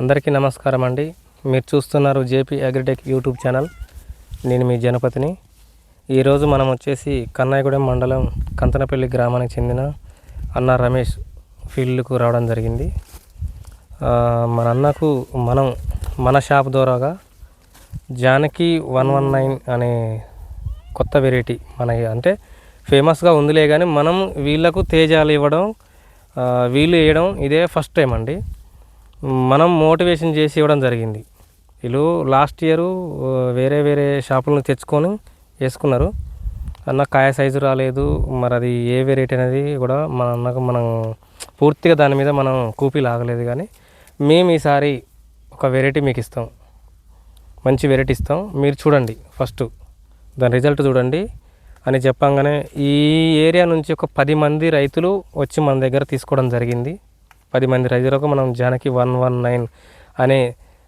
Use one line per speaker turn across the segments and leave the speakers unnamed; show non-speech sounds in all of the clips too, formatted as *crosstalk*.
అందరికీ నమస్కారం అండి. మీరు చూస్తున్నారు జేపీ అగ్రిటెక్ యూట్యూబ్ ఛానల్. నేను మీ జనపతిని. ఈరోజు మనం వచ్చేసి కన్నాయగూడెం మండలం కంతనపల్లి గ్రామానికి చెందిన అన్న రమేష్ ఫీల్డ్కు రావడం జరిగింది. మన అన్నకు మనం మన షాప్ ద్వారాగా జానకి వన్ వన్ నైన్ అనే కొత్త వెరైటీ మన అంటే ఫేమస్గా ఉందిలే కానీ మనం వీళ్ళకు తేజాలు ఇవ్వడం వీళ్ళు వేయడం ఇదే ఫస్ట్ టైం అండి. మనం మోటివేషన్ చేసి ఇవ్వడం జరిగింది. వీళ్ళు లాస్ట్ ఇయర్ వేరే వేరే షాపులను తెచ్చుకొని వేసుకున్నారు. అన్న కాయ సైజు రాలేదు. మరి అది ఏ వెరైటీ అనేది కూడా మన అన్నకు మనం పూర్తిగా దాని మీద మనం కూపీ లాగలేదు కానీ మేము ఈసారి ఒక వెరైటీ మీకు ఇస్తాం. మంచి వెరైటీ ఇస్తాం. మీరు చూడండి ఫస్ట్. దాని రిజల్ట్ చూడండి. అని చెప్పంగానే ఈ ఏరియా నుంచి ఒక పది మంది రైతులు వచ్చి మన దగ్గర తీసుకోవడం జరిగింది. పది మంది రైతులకు మనం జానకి వన్ వన్ నైన్ అనే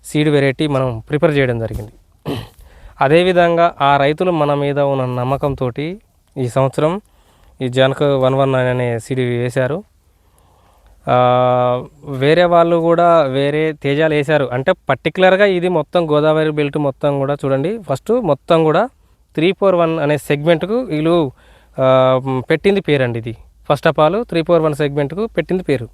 సీడ్ వెరైటీ మనం ప్రిపేర్ చేయడం జరిగింది. అదేవిధంగా ఆ రైతులు మన మీద ఉన్న నమ్మకంతో ఈ సంవత్సరం ఈ జానక వన్ వన్ నైన్ అనే సీడ్ వేశారు. వేరే వాళ్ళు కూడా వేరే తేజాలు వేశారు. అంటే పర్టికులర్గా ఇది మొత్తం గోదావరి బెల్ట్ మొత్తం కూడా చూడండి. ఫస్ట్ మొత్తం కూడా త్రీ ఫోర్ వన్ అనే సెగ్మెంట్కు వీళ్ళు పెట్టింది పేరండి ఇది. First of all three four one సెగ్మెంట్కు పెట్టింది పేరు.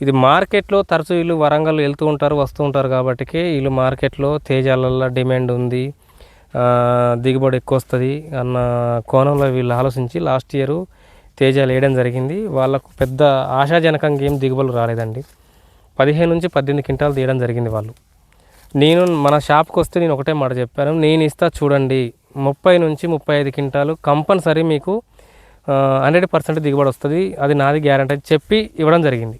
ఇది మార్కెట్లో తరచూ వీళ్ళు వరంగల్ వెళ్తూ ఉంటారు వస్తూ ఉంటారు కాబట్టి వీళ్ళు మార్కెట్లో తేజాలల్లో డిమాండ్ ఉంది దిగుబడి ఎక్కువ వస్తుంది అన్న కోణంలో వీళ్ళు ఆలోచించి లాస్ట్ ఇయర్ తేజాలు వేయడం జరిగింది. వాళ్ళకు పెద్ద ఆశాజనకంగా ఏం దిగుబడులు రాలేదండి. పదిహేను నుంచి పద్దెనిమిది క్వింటాలు తీయడం జరిగింది వాళ్ళు. నేను మన షాప్కి వస్తే నేను ఒకటే మాట చెప్పాను నేను ఇస్తా చూడండి ముప్పై నుంచి ముప్పై ఐదు క్వింటాలు కంపల్సరీ మీకు హండ్రెడ్ పర్సెంట్ దిగుబడి వస్తుంది అది నాది గ్యారంటీ చెప్పి ఇవ్వడం జరిగింది.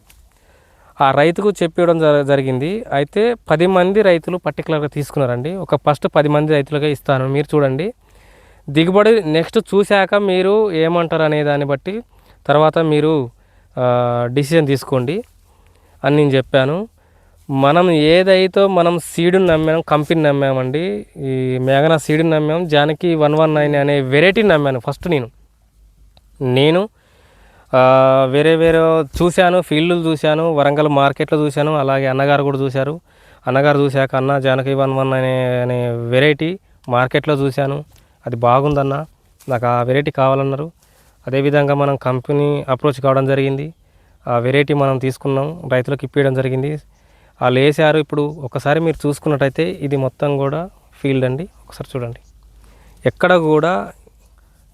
ఆ రైతుకు చెప్పి ఇవ్వడం జరిగింది. అయితే పది మంది రైతులు పర్టికులర్గా తీసుకున్నారండి. ఒక ఫస్ట్ పది మంది రైతులుగా ఇస్తాను. మీరు చూడండి. దిగుబడి నెక్స్ట్ చూశాక మీరు ఏమంటారు అనే దాన్ని బట్టి తర్వాత మీరు డిసిజన్ తీసుకోండి అని నేను చెప్పాను. మనం ఏదైతే మనం సీడుని నమ్మాం కంపెనీ నమ్మామండి ఈ మేఘనా సీడుని నమ్మాం జానకి వన్ వన్ నైన్ అనే వెరైటీని నమ్మాను ఫస్ట్ నేను. నేను వేరే వేరే చూశాను ఫీల్డ్లు చూశాను వరంగల్ మార్కెట్లో చూశాను అలాగే అన్నగారు కూడా చూశారు. అన్నగారు చూశాక అన్న జానకి వన్ వన్ అనే అనే వెరైటీ మార్కెట్లో చూశాను. అది బాగుందన్న నాకు ఆ వెరైటీ కావాలన్నారు. అదేవిధంగా మనం కంపెనీ అప్రోచ్ కావడం జరిగింది. ఆ వెరైటీ మనం తీసుకున్నాం రైతులకు ఇప్పించడం జరిగింది. వాళ్ళు వేసారు ఇప్పుడు ఒకసారి మీరు చూసుకున్నట్టయితే ఇది మొత్తం కూడా ఫీల్డ్ అండి. ఒకసారి చూడండి. ఎక్కడ కూడా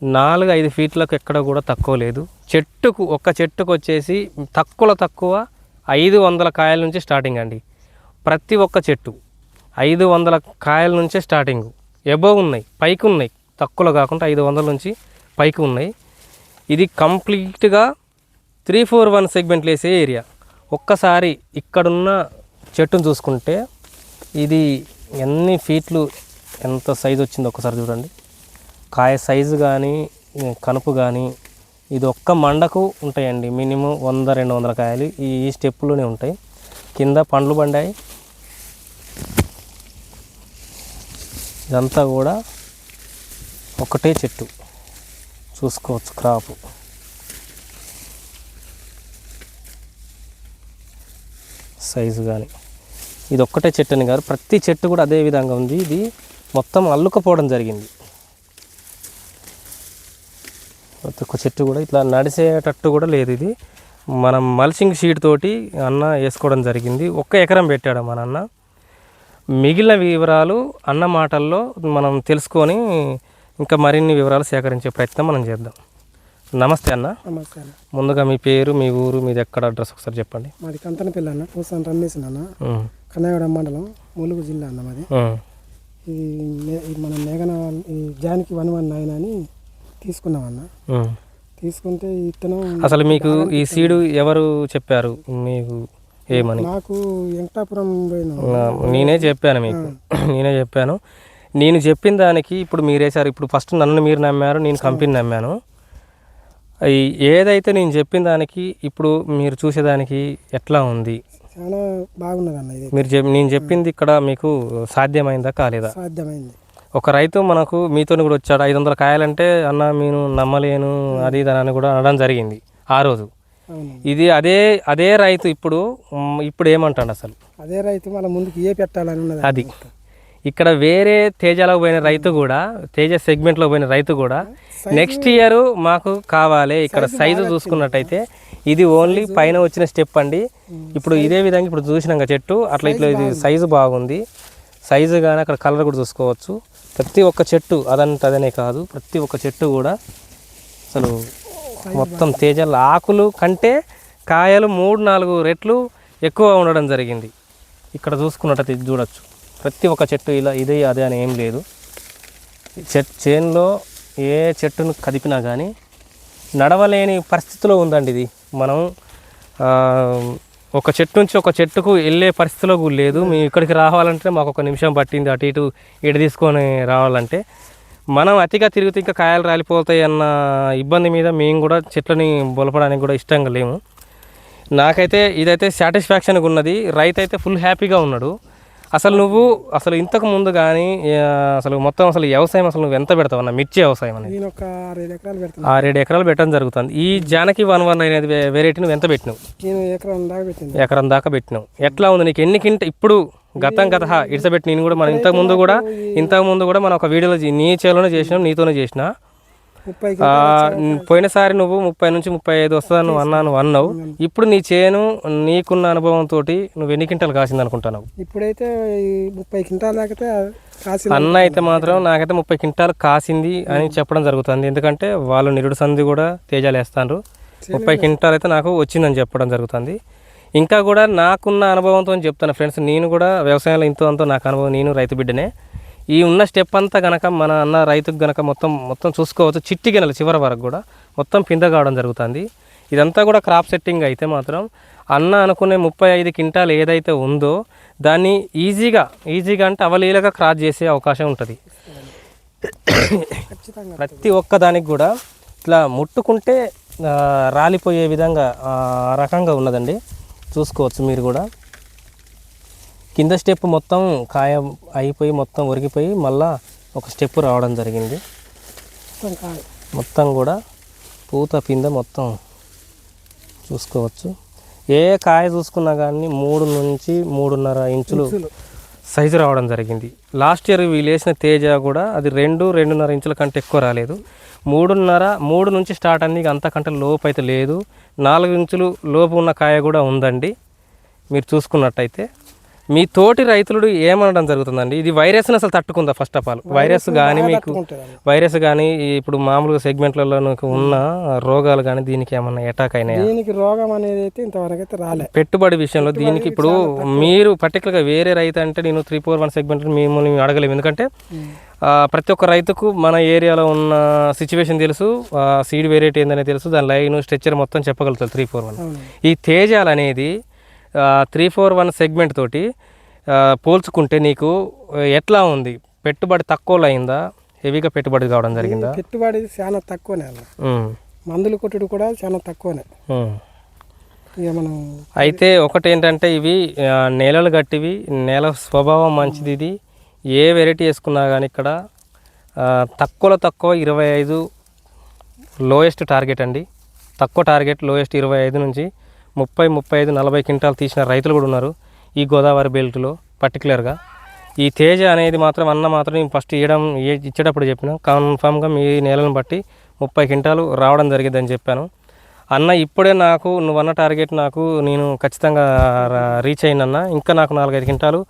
నాలుగు ఐదు ఫీట్లకు ఎక్కడ కూడా తక్కువ లేదు. చెట్టుకు ఒక్క చెట్టుకు వచ్చేసి తక్కువలో తక్కువ ఐదు వందల కాయల నుంచి స్టార్టింగ్ అండి. ప్రతి ఒక్క చెట్టు ఐదు వందల కాయల నుంచే స్టార్టింగ్. ఎబోవ్ ఉన్నాయి పైకి ఉన్నాయి. తక్కువలో కాకుండా ఐదు వందల నుంచి పైకి ఉన్నాయి. ఇది కంప్లీట్గా త్రీ ఫోర్ వన్ సెగ్మెంట్లు వేసే ఏరియా. ఒక్కసారి ఇక్కడున్న చెట్టును చూసుకుంటే ఇది ఎన్ని ఫీట్లు ఎంత సైజు వచ్చిందో ఒకసారి చూడండి. కాయ సైజు కానీ కనుపు కానీ ఇది ఒక్క మండకు ఉంటాయండి. మినిమం వంద రెండు వందల కాయలు ఈ ఈ స్టెప్పులోనే ఉంటాయి. కింద పండ్లు పండాయి. ఇదంతా కూడా ఒకటే చెట్టు. చూసుకోవచ్చు క్రాపు. సైజు కానీ. ఇది ఒక్కటే చెట్టు అని కాదు ప్రతి చెట్టు కూడా అదే విధంగా ఉంది. ఇది మొత్తం అల్లుకపోవడం జరిగింది. ప్రతి ఒక్క చెట్టు కూడా ఇట్లా నడిచేటట్టు కూడా లేదు ఇది. మనం మల్చింగ్ షీట్ తోటి అన్న వేసుకోవడం జరిగింది. ఒక్క ఎకరం పెట్టాడు మన అన్న. మిగిలిన వివరాలు అన్న మాటల్లో మనం తెలుసుకొని ఇంకా మరిన్ని వివరాలు సేకరించే ప్రయత్నం మనం చేద్దాం. నమస్తే అన్న.
నమస్తే అన్న.
ముందుగా మీ పేరు మీ ఊరు మీది ఎక్కడ అడ్రస్ ఒకసారి చెప్పండి.
మాది కంతనపల్లి అన్న. పూసాన్ రమేష్ అన్న కన్నగడ మండలం ములుగు జిల్లా అన్న మాది. ఈ మన మేఘన ఈ జానికి వన్ వన్ నైన్ అని తీసుకున్నాం అన్న. తీసుకుంటే ఈ ఇత్తనం
అసలు మీకు ఈ సీడు ఎవరు చెప్పారు? మీకు ఏమని?
నాకు వెంకటాపురం
నేనే చెప్పాను మీకు. *clears throat* నేనే చెప్పాను. నేను చెప్పిన దానికి ఇప్పుడు మీరేసారు ఇప్పుడు ఫస్ట్ నన్ను మీరు నమ్మారు నేను కంపెనీ నమ్మాను. ఏదైతే నేను చెప్పిన దానికి ఇప్పుడు మీరు చూసేదానికి ఎట్లా ఉంది?
చాలా బాగున్నది అన్న ఇది.
మీరు నేను చెప్పింది ఇక్కడ మీకు సాధ్యమైందా కాలేదా?
సాధ్యమైంది.
ఒక రైతు మనకు మీతో కూడా వచ్చాడు. ఐదు వందల కాయాలంటే అన్న నేను నమ్మలేను అది ఇది అని కూడా అనడం జరిగింది ఆ రోజు. ఇది అదే అదే రైతు ఇప్పుడు ఇప్పుడు ఏమంటాడు అసలు?
అదే రైతు మళ్ళీ ముందుకు ఏ పెట్టాలని ఉన్నది
అది. ఇక్కడ వేరే తేజాలకు పోయిన రైతు కూడా తేజ సెగ్మెంట్లో పోయిన రైతు కూడా నెక్స్ట్ ఇయర్ మాకు కావాలి ఇక్కడ సైజు చూసుకున్నట్టయితే ఇది ఓన్లీ పైన వచ్చిన స్టెప్ అండి. ఇప్పుడు ఇదే విధంగా ఇప్పుడు చూసినాం కదా చెట్టు అట్లా ఇట్లా ఇది సైజు బాగుంది. సైజు కానీ అక్కడ కలర్ కూడా చూసుకోవచ్చు. ప్రతి ఒక్క చెట్టు అదంత అదనే కాదు ప్రతి ఒక్క చెట్టు కూడా అసలు మొత్తం తేజల ఆకులు కంటే కాయలు మూడు నాలుగు రెట్లు ఎక్కువ ఉండడం జరిగింది. ఇక్కడ చూసుకున్నట్టయితే చూడొచ్చు. ప్రతి ఒక్క చెట్టు ఇలా ఇదే అదే అని ఏం లేదు. చెట్ చేనులో ఏ చెట్టును కదిపినా కానీ నడవలేని పరిస్థితిలో ఉందండి ఇది. మనం ఒక చెట్టు నుంచి ఒక చెట్టుకు వెళ్ళే పరిస్థితిలో కూడా లేదు. మేము ఇక్కడికి రావాలంటే మాకు ఒక నిమిషం పట్టింది. అటు ఇటు ఇటు తీసుకొని రావాలంటే మనం అతిగా తిరిగితే ఇంకా కాయలు రాలిపోతాయి అన్న ఇబ్బంది మీద మేము కూడా చెట్లని బొలపడానికి కూడా ఇష్టంగా లేము. నాకైతే ఇదైతే సాటిస్ఫాక్షన్గా ఉన్నది. రైతు అయితే ఫుల్ హ్యాపీగా ఉన్నాడు. అసలు నువ్వు అసలు ఇంతకు ముందు కానీ అసలు మొత్తం అసలు వ్యవసాయం అసలు నువ్వు ఎంత పెడతావు అన్న మిర్చి వ్యవసాయం అనేది.
నేను ఒక ఆరేడు ఎకరాలు పెడతాను
ఆరేడు ఎకరాలు పెట్టడం జరుగుతుంది. ఈ జానకి వన్ వన్ అనేది వెరైటీ నువ్వు ఎంత పెట్టినావు?
నేను ఎకరం దాకా పెట్టింది.
ఎకరం దాకా పెట్టినావు. ఎట్లా ఉంది నీకు? ఎన్ని కింట ఇప్పుడు గతం గత ఇడిసబెట్టి నేను కూడా మనం ఇంతకు ముందు కూడా ఇంతకు ముందు కూడా మనం ఒక వీడియోలో నీ చేలోనే చేసినాం నీతోనే చేసిన. పోయినసారి నువ్వు ముప్పై నుంచి ముప్పై ఐదు వస్తుందని నువ్వు అన్నా నువ్వు అన్నావు. ఇప్పుడు నీ చేను నీకున్న అనుభవంతో నువ్వు ఎన్ని కింటాలు కాసింది అనుకుంటున్నావు?
ఇప్పుడైతే ముప్పై క్వింటాల దాకా కాసి
అన్న అయితే మాత్రం నాకైతే ముప్పై క్వింటాలు కాసింది అని చెప్పడం జరుగుతుంది. ఎందుకంటే వాళ్ళు నిరుడు సంధి కూడా తేజాలు వేస్తారు ముప్పై క్వింటాలు అయితే నాకు వచ్చిందని చెప్పడం జరుగుతుంది. ఇంకా కూడా నాకున్న అనుభవంతో చెప్తాను ఫ్రెండ్స్. నేను కూడా వ్యవసాయంలో ఇంతో అంతో నాకు అనుభవం నేను రైతు బిడ్డనే. ఈ ఉన్న స్టెప్ అంతా గనక మన అన్న రైతుకు గనక మొత్తం మొత్తం చూసుకోవచ్చు. చిట్టి గిన్నెల చివరి వరకు కూడా మొత్తం పింద కావడం జరుగుతుంది. ఇదంతా కూడా క్రాప్ సెట్టింగ్ అయితే మాత్రం అన్న అనుకునే ముప్పై ఐదు క్వింటాల్ ఏదైతే ఉందో దాన్ని ఈజీగా ఈజీగా అంటే అవలీలగా క్రాస్ చేసే అవకాశం ఉంటుంది. ప్రతి ఒక్క దానికి కూడా ఇట్లా ముట్టుకుంటే రాలిపోయే విధంగా రకంగా ఉన్నదండి. చూసుకోవచ్చు మీరు కూడా. కింద స్టెప్ మొత్తం కాయ అయిపోయి మొత్తం ఒరిగిపోయి మళ్ళా ఒక స్టెప్ రావడం జరిగింది.
మొత్తం
కూడా పూత పింద మొత్తం చూసుకోవచ్చు. ఏ కాయ చూసుకున్నా కానీ మూడు నుంచి మూడున్నర ఇంచులు. సైజు రావడం జరిగింది. లాస్ట్ ఇయర్ వీళ్ళు వేసిన తేజ కూడా అది రెండు రెండున్నర ఇంచుల కంటే ఎక్కువ రాలేదు. మూడున్నర మూడు నుంచి స్టార్ట్ అయింది అంతకంటే లోపు అయితే లేదు. నాలుగు ఇంచులు లోపు ఉన్న కాయ కూడా ఉందండి. మీరు చూసుకున్నట్టయితే. మీ తోటి రైతులు ఏమనడం జరుగుతుందండి? ఇది వైరస్ని అసలు తట్టుకుందా ఫస్ట్ ఆఫ్ ఆల్? వైరస్ కానీ మీకు వైరస్ కానీ ఇప్పుడు మామూలుగా సెగ్మెంట్లలో ఉన్న రోగాలు కానీ దీనికి ఏమన్నా అటాక్ అయినాయా?
దీనికి రోగం అనేది అయితే ఇంతవరకు అయితే రాలే.
పెట్టుబడి విషయంలో దీనికి ఇప్పుడు మీరు పర్టికులర్గా వేరే రైతు అంటే నేను త్రీ ఫోర్ వన్ సెగ్మెంట్ మిమ్మల్ని అడగలేము. ఎందుకంటే ప్రతి ఒక్క రైతుకు మన ఏరియాలో ఉన్న సిచ్యువేషన్ తెలుసు సీడ్ వెరైటీ ఏందనే తెలుసు దాని లైన్ స్ట్రెచ్చర్ మొత్తం చెప్పగలుగుతారు త్రీ ఫోర్ వన్ ఈ తేజాలు అనేది త్రీ ఫోర్ వన్ సెగ్మెంట్ తోటి పోల్చుకుంటే నీకు ఎట్లా ఉంది? పెట్టుబడి తక్కువలో అయిందా? హెవీగా పెట్టుబడి కావడం జరిగిందా?
పెట్టుబడి చాలా తక్కువనే మందులు కొట్టుడు కూడా చాలా తక్కువనే. మనం
అయితే ఒకటి ఏంటంటే ఇవి నేలలు గట్టివి నేల స్వభావం మంచిది ఇది. ఏ వెరైటీ వేసుకున్నా కానీ ఇక్కడ తక్కువలో తక్కువ ఇరవై ఐదు లోయెస్ట్ టార్గెట్ అండి. తక్కువ టార్గెట్ లోయెస్ట్ ఇరవై ఐదు నుంచి ముప్పై ముప్పై ఐదు నలభై క్వింటాలు తీసిన రైతులు కూడా ఉన్నారు ఈ గోదావరి బెల్ట్లో పర్టికులర్గా. ఈ తేజ అనేది మాత్రం అన్న మాత్రం నేను ఫస్ట్ ఇవ్వడం ఇచ్చేటప్పుడు చెప్పిన. కన్ఫామ్గా మీ నేలను బట్టి ముప్పై క్వింటాలు రావడం జరిగిందని చెప్పాను. అన్న ఇప్పుడే నాకు నువ్వు అన్న టార్గెట్ నాకు నేను ఖచ్చితంగా రీచ్ అయినన్న. ఇంకా నాకు నాలుగైదు క్వింటాలు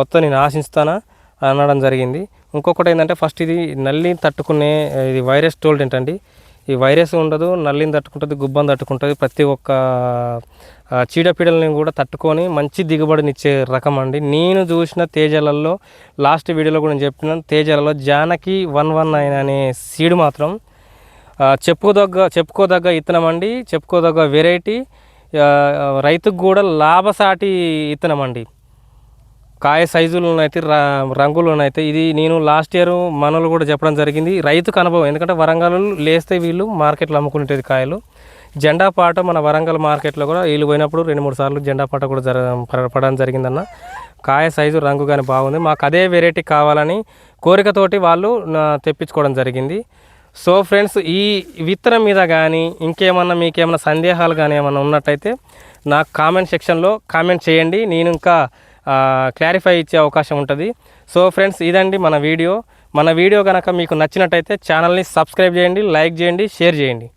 వస్తా నేను ఆశిస్తానా అనడం జరిగింది. ఇంకొకటి ఏంటంటే ఫస్ట్ ఇది నల్లిని తట్టుకునే ఇది వైరస్ టోల్డ్ ఏంటండి? ఈ వైరస్ ఉండదు నల్లిని తట్టుకుంటుంది గుబ్బని తట్టుకుంటుంది. ప్రతి ఒక్క చీడపీడలని కూడా తట్టుకొని మంచి దిగుబడినిచ్చే రకం అండి. నేను చూసిన తేజలలో లాస్ట్ వీడియోలో కూడా నేను చెప్పిన తేజలలో జానకి వన్ వన్ నైన్ అనే సీడ్ మాత్రం చెప్పుకోదగ్గ చెప్పుకోదగ్గ ఇత్తనం అండి. చెప్పుకోదగ్గ వెరైటీ రైతుకు కూడా లాభసాటి ఇత్తనం అండి. కాయ సైజులోనైతే రా రంగులోనైతే ఇది నేను లాస్ట్ ఇయర్ మనలు కూడా చెప్పడం జరిగింది. రైతుకు అనుభవం ఎందుకంటే వరంగల్ లేస్తే వీళ్ళు మార్కెట్లో అమ్ముకునేది కాయలు. జెండా పాట మన వరంగల్ మార్కెట్లో కూడా వీళ్ళు పోయినప్పుడు రెండు మూడు సార్లు జెండా పాట కూడా జర పడడం జరిగిందన్న. కాయ సైజు రంగు కానీ బాగుంది. మాకు అదే వెరైటీ కావాలని కోరికతోటి వాళ్ళు తెప్పించుకోవడం జరిగింది. సో ఫ్రెండ్స్ ఈ విత్తనం మీద కానీ ఇంకేమన్నా మీకేమన్నా సందేహాలు కానీ ఏమైనా ఉన్నట్టయితే నాకు కామెంట్ సెక్షన్లో కామెంట్ చేయండి. నేను ఇంకా క్లారిఫై ఇచ్చే అవకాశం ఉంటుంది. సో ఫ్రెండ్స్ ఇదండి మన వీడియో. మన వీడియో కనుక మీకు నచ్చినట్టయితే ఛానల్ని సబ్స్క్రైబ్ చేయండి లైక్ చేయండి షేర్ చేయండి.